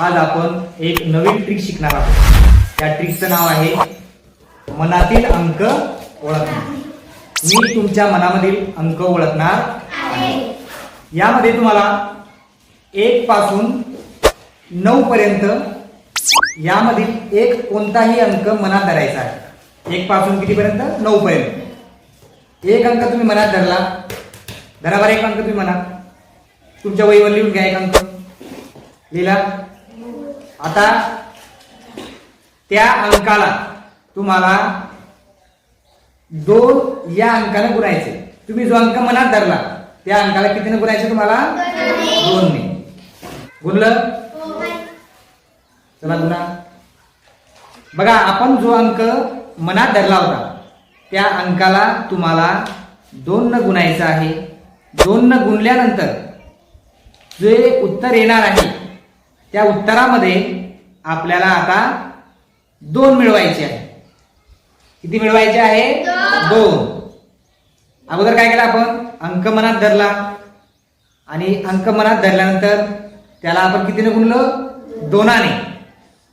आज आपण एक नवीन ट्रिक शिकणार आहोत. त्या ट्रिकचं नाव आहे मनातील अंक ओळखणे. मी तुमच्या मनामधील अंक ओळखणार आहे. यामध्ये तुम्हाला एक पासून नऊ पर्यंत यामधील एक कोणताही अंक मनात धरायचा आहे. एक पासून कितीपर्यंत नऊ पर्यंत. एक अंक तुम्ही मनात धरला. धरा एक अंक तुम्ही मनात. तुमच्या वहीवर लिहून घ्या एक अंक. लिहिला. आता त्या अंकाला तुम्हाला दोन या अंकाने गुणायचे. तुम्ही जो अंक मनात धरला त्या अंकाला कितीने गुणायचे तुम्हाला? दोनने. गुणलं? चला गुणा. बघा आपण जो अंक मनात धरला होता त्या अंकाला तुम्हाला दोन न गुणायचं आहे. दोन न गुणल्यानंतर जे उत्तर येणार आहे त्या उत्तरामध्ये आपल्याला आता दोन मिळवायचे आहे किती मिळवायचे आहे? दोन. अगोदर काय केलं आपण? अंक मनात धरला. आणि अंक मनात धरल्यानंतर त्याला आपण कितीने गुणलं? दोनाने.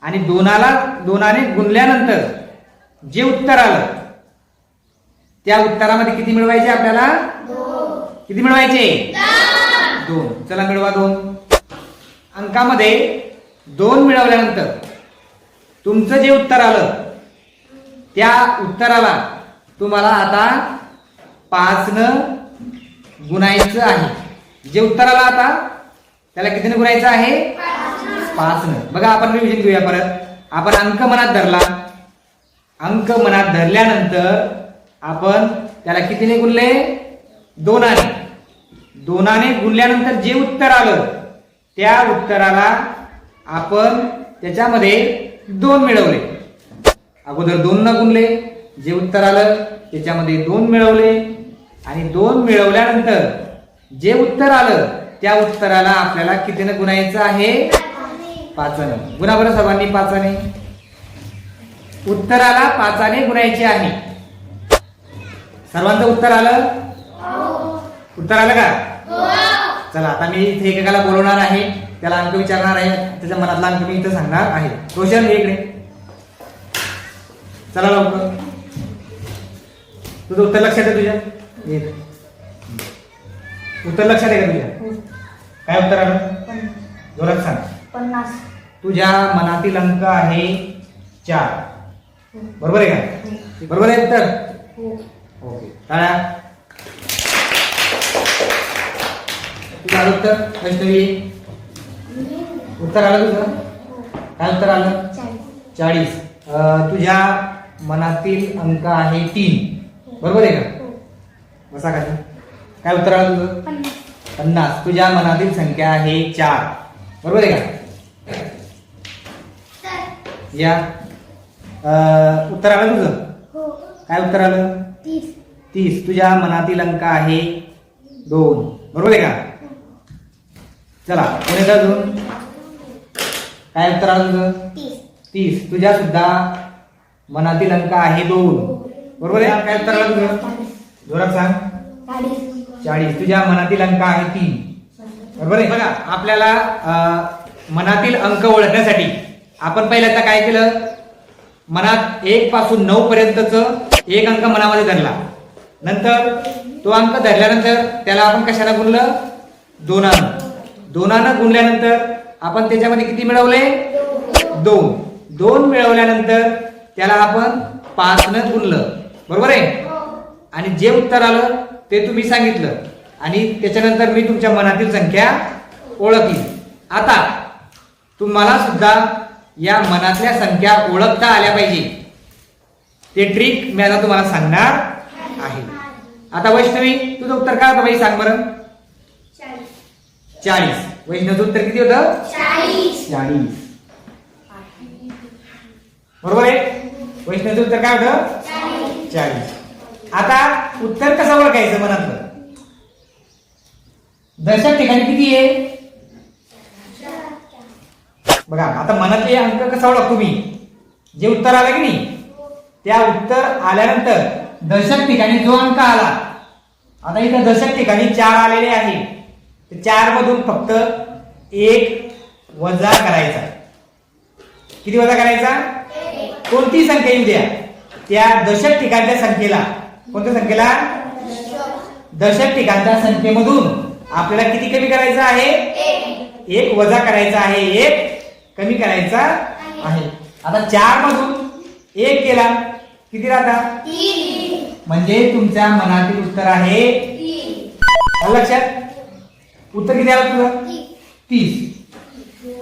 आणि दोनाला दोनाने गुणल्यानंतर जे उत्तर आलं त्या उत्तरामध्ये किती मिळवायचे आपल्याला? किती मिळवायचे? दोन. चला मिळवा दोन. अंकामध्ये दोन मिळवल्यानंतर तुमचं जे उत्तर आलं त्या उत्तराला तुम्हाला आता पाचनं गुणायचं आहे. जे उत्तर आलं आता त्याला कितीने गुणायचं आहे? पाचनं. बघा आपण रिव्हिजन घेऊया परत. आपण अंक मनात धरला. अंक मनात धरल्यानंतर आपण त्याला कितीने गुणले? दोनाने. दोनाने गुणल्यानंतर जे उत्तर आलं त्या उत्तराला आपण त्याच्यामध्ये दोन मिळवले. अगोदर दोन न गुणले जे उत्तर आलं त्याच्यामध्ये दोन मिळवले. आणि दोन मिळवल्यानंतर जे उत्तर आलं त्या उत्तराला आपल्याला कितीनं गुणायचं आहे? पाचाने. गुणा बरं सर्वांनी पाचाने. उत्तराला पाचाने गुणायचे आहे. सर्वांचं उत्तर आलं? उत्तर आलं का? चला आता मी इथे एकेकाला बोलवणार आहे. त्याला अंक विचारणार आहे. त्याच्या मनातला अंक मी इथं सांगणार आहे. रोशन इकडे. चला लवकर. तुझं उत्तर लक्षात आहे तुझ्या? ये. उत्तर लक्षात आहे का तुझ्या? काय उत्तर आलं जोरात सांग. पन्नास. तुझ्या मनातील अंक आहे चार. बरोबर आहे का? बरोबर आहे उत्तर? हो. ओके. टाळ्या. तुझं आलं उत्तर? वैष्णवी? उत्तर आलं तुझं? काय उत्तर आलं? चाळीस. तुझ्या मनातील अंक आहे तीन. बरोबर आहे का? बसा का काय उत्तर आलं तुझं? पन्नास. तुझ्या मनातील संख्या आहे चार. बरोबर आहे का? या. उत्तर आलं तुझं? काय उत्तर आलं? तीस तीस. तुझ्या मनातील अंक आहे दोन. बरोबर आहे का? चला पुणे अजून. काय उत्तर आलं तुझं तीस. तुझ्या सुद्धा मनातील अंक आहे दोन. बरोबर आहे? काय उत्तर आलं तुझं चाळीस. जोरात सांग. चाळीस. तुझ्या मनातील अंक आहे तीन. बरोबर आहे? बघा आपल्याला मनातील अंक ओळखण्यासाठी आपण पहिल्यांदा काय केलं? मनात एक पासून नऊ पर्यंतच एक अंक मनामध्ये धरला. नंतर तो अंक धरल्यानंतर त्याला आपण कशाला गुणलं दोनानं दोनानं गुणल्यानंतर आपण त्याच्यामध्ये किती मिळवले? दोन. दोन मिळवल्यानंतर त्याला आपण पाचनं गुणलं. बरोबर आहे? आणि जे उत्तर आलं ते तुम्ही सांगितलं. आणि त्याच्यानंतर मी तुमच्या मनातील संख्या ओळखली. आता तुम्हाला सुद्धा या मनातल्या संख्या ओळखता आल्या पाहिजे. ते ट्रिक मी आता तुम्हाला सांगणार आहे. आता वैष्णवी तुझं उत्तर काय होतं बाई? सांग बरं. चाळीस. वैष्णवचं उत्तर किती होतं? चाळीस. चाळीस. बरोबर आहे? वैष्णवचं उत्तर काय होतं? चाळीस. आता उत्तर कसं ओळखायचं मनातलं? दशक ठिकाणी किती आहे? बघा आता मनातले अंक कसा ओळखतो मी? जे उत्तर आलं की नाही? त्या उत्तर आल्यानंतर दशक ठिकाणी जो अंक आला आता इथं दशक ठिकाणी चार आलेले आहे चार मधून फक्त एक वजा करायचा. किती वजा करायचा? कोणती संख्या येऊ द्या त्या दशक ठिकाणच्या संख्येला. कोणत्या संख्येला? दशक ठिकाणच्या संख्येमधून आपल्याला किती कमी करायचं आहे? एक वजा करायचा आहे. एक कमी करायचा आहे. आता चार मधून एक केला किती राहता? म्हणजे तुमच्या मनातील उत्तर आहे लक्षात? उत्तर किती आलं तुझं? तीस.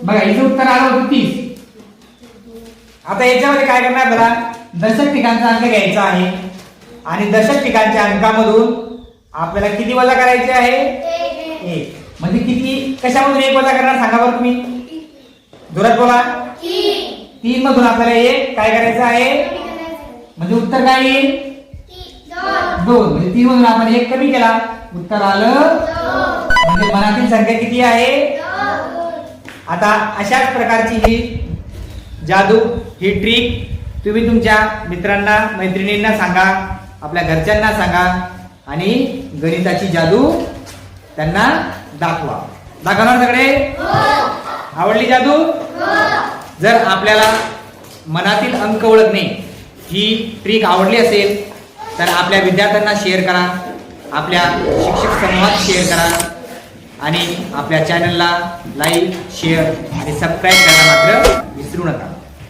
बघा इथे उत्तर आलं होतं तीस. आता याच्यामध्ये काय करणार बघा? दशक ठिकाणचा अंक घ्यायचा आहे. आणि दशक ठिकाणच्या अंकामधून आपल्याला किती वजा करायचे आहे? एक. म्हणजे किती कशामधून एक वजा करणार सांगा बरं तुम्ही? जोरात बोला. तीन मधून आपल्याला एक काय करायचं आहे? म्हणजे उत्तर काय येईल? दोन. म्हणजे तीन मधून आपण एक कमी केला. उत्तर आलं म्हणजे मनातील संख्या किती आहे? आता अशाच प्रकारची ही जादू ही ट्रिक तुम्ही तुमच्या मित्रांना मैत्रिणींना सांगा आपल्या घरच्यांना सांगा आणि गणिताची जादू त्यांना दाखवा. दाखवणार सगळे? आवडली जादू? जर आपल्याला मनातील अंक ओळखणे ही ट्रिक आवडली असेल तर आपल्या विद्यार्थ्यांना शेअर करा आपल्या शिक्षक समूहात शेअर करा. आणि आपल्या चॅनलला लाईक शेअर आणि सबस्क्राईब करायला मात्र विसरू नका.